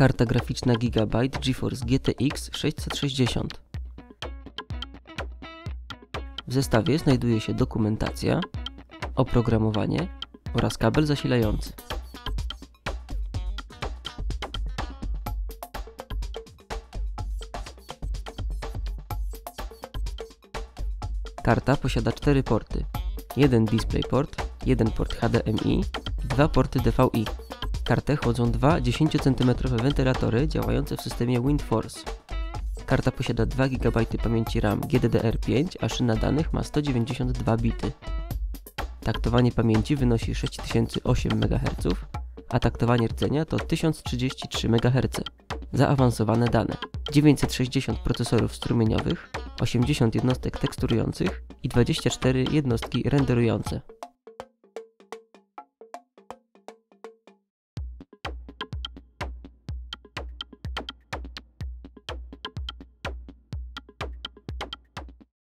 Karta graficzna Gigabyte GeForce GTX 660. W zestawie znajduje się dokumentacja, oprogramowanie oraz kabel zasilający. Karta posiada cztery porty. Jeden DisplayPort, jeden port HDMI dwa porty DVI. Kartę chłodzą dwa 10 cm wentylatory działające w systemie WindForce. Karta posiada 2 GB pamięci RAM GDDR5, a szyna danych ma 192 bity. Taktowanie pamięci wynosi 6008 MHz, a taktowanie rdzenia to 1033 MHz. Zaawansowane dane 960 procesorów strumieniowych, 80 jednostek teksturujących i 24 jednostki renderujące.